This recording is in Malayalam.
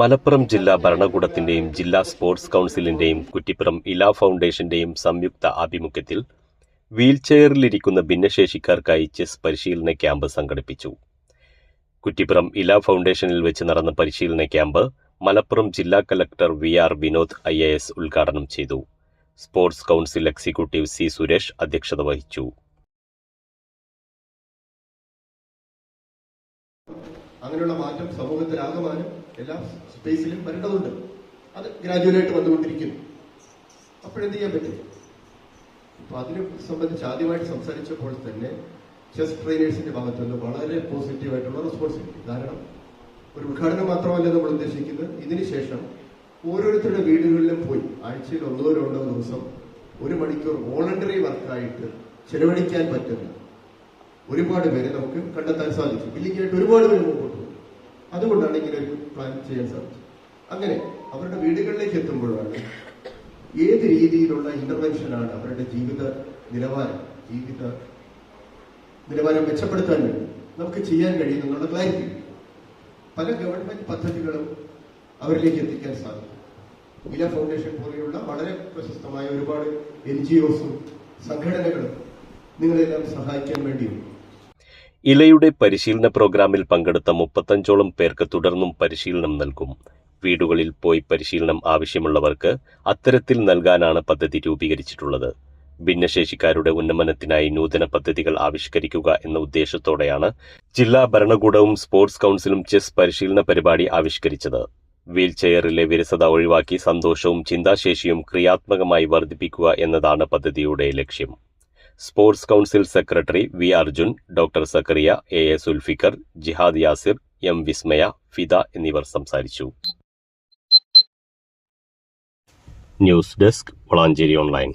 മലപ്പുറം ജില്ലാ ഭരണകൂടത്തിന്റെയും ജില്ലാ സ്പോർട്സ് കൗൺസിലിന്റെയും കുറ്റിപ്പുറം ഇല ഫൗണ്ടേഷന്റെയും സംയുക്ത ആഭിമുഖ്യത്തിൽ വീൽചെയറിലിരിക്കുന്ന ഭിന്നശേഷിക്കാർക്കായി ചെസ് പരിശീലന ക്യാമ്പ് സംഘടിപ്പിച്ചു. കുറ്റിപ്പുറം ഇല ഫൗണ്ടേഷനിൽ വെച്ച് നടന്ന പരിശീലന ക്യാമ്പ് മലപ്പുറം ജില്ലാ collector V R Vinod I ഉദ്ഘാടനം ചെയ്തു. Sports council executive C Suresh അധ്യക്ഷത വഹിച്ചു. അങ്ങനെയുള്ള മാറ്റം സമൂഹത്തിലാകമാനം എല്ലാ സ്പേസിലും വരേണ്ടതുണ്ട്. അത് ഗ്രാജുവലായിട്ട് വന്നുകൊണ്ടിരിക്കുന്നു. അപ്പോഴെന്ത് ചെയ്യാൻ പറ്റും? അപ്പൊ അതിനെ സംബന്ധിച്ച് ആദ്യമായിട്ട് സംസാരിച്ചപ്പോൾ തന്നെ ചെസ് ട്രെയിനേഴ്സിന്റെ ഭാഗത്തു നിന്ന് വളരെ പോസിറ്റീവായിട്ടുള്ള റെസ്പോൺസ് കിട്ടി. കാരണം ഒരു ഉദ്ഘാടനം മാത്രമല്ല നമ്മൾ ഉദ്ദേശിക്കുന്നത്. ഇതിനുശേഷം ഓരോരുത്തരുടെ വീടുകളിലും പോയി ആഴ്ചയിൽ ഒന്നോ രണ്ടോ ദിവസം ഒരു മണിക്കൂർ വോളണ്ടറി വർക്കായിട്ട് ചെലവഴിക്കാൻ പറ്റുന്ന ഒരുപാട് പേരെ നമുക്ക് കണ്ടെത്താൻ സാധിച്ചു. ഇല്ലെങ്കിലായിട്ട് ഒരുപാട് പേര് മുമ്പോട്ട് അതുകൊണ്ടാണ് ഇങ്ങനെ ഒരു പ്ലാൻ ചെയ്യാൻ സാധിച്ചത്. അങ്ങനെ അവരുടെ വീടുകളിലേക്ക് എത്തുമ്പോഴാണ് ഏത് രീതിയിലുള്ള ഇന്റർവെൻഷനാണ് അവരുടെ ജീവിത നിലവാരം ജീവിത നിലവാരം മെച്ചപ്പെടുത്താൻ വേണ്ടി നമുക്ക് ചെയ്യാൻ കഴിയുമെന്നുള്ള ക്ലാരിറ്റി പല ഗവൺമെന്റ് പദ്ധതികളും അവരിലേക്ക് എത്തിക്കാൻ സാധിക്കും. ഇല ഫൗണ്ടേഷൻ പോലെയുള്ള വളരെ പ്രശസ്തമായ ഒരുപാട് എൻ ജി ഒസും സംഘടനകളും നിങ്ങളെല്ലാം സഹായിക്കാൻ വേണ്ടിയുണ്ട് ഇലയുടെ പരിശീലന പ്രോഗ്രാമിൽ പങ്കെടുത്ത മുപ്പത്തഞ്ചോളം പേർക്ക് തുടർന്നും പരിശീലനം നൽകും. വീടുകളിൽ പോയി പരിശീലനം ആവശ്യമുള്ളവർക്ക് അത്തരത്തിൽ നൽകാനാണ് പദ്ധതി രൂപീകരിച്ചിട്ടുള്ളത്. ഭിന്നശേഷിക്കാരുടെ ഉന്നമനത്തിനായി നൂതന പദ്ധതികൾ ആവിഷ്കരിക്കുക എന്ന ഉദ്ദേശത്തോടെയാണ് ജില്ലാ ഭരണകൂടവും സ്പോർട്സ് കൌൺസിലും ചെസ് പരിശീലന പരിപാടി ആവിഷ്കരിച്ചത്. വീൽചെയറിലെ വിരസത ഒഴിവാക്കി സന്തോഷവും ചിന്താശേഷിയും ക്രിയാത്മകമായി വർദ്ധിപ്പിക്കുക എന്നതാണ് പദ്ധതിയുടെ ലക്ഷ്യം. Sports council secretary V Arjun doctor Zakariya A A Zulfikar Jihad Yasir M Vismaya Fida എന്നിവർ സംസാരിച്ചു. News desk Valanchery online.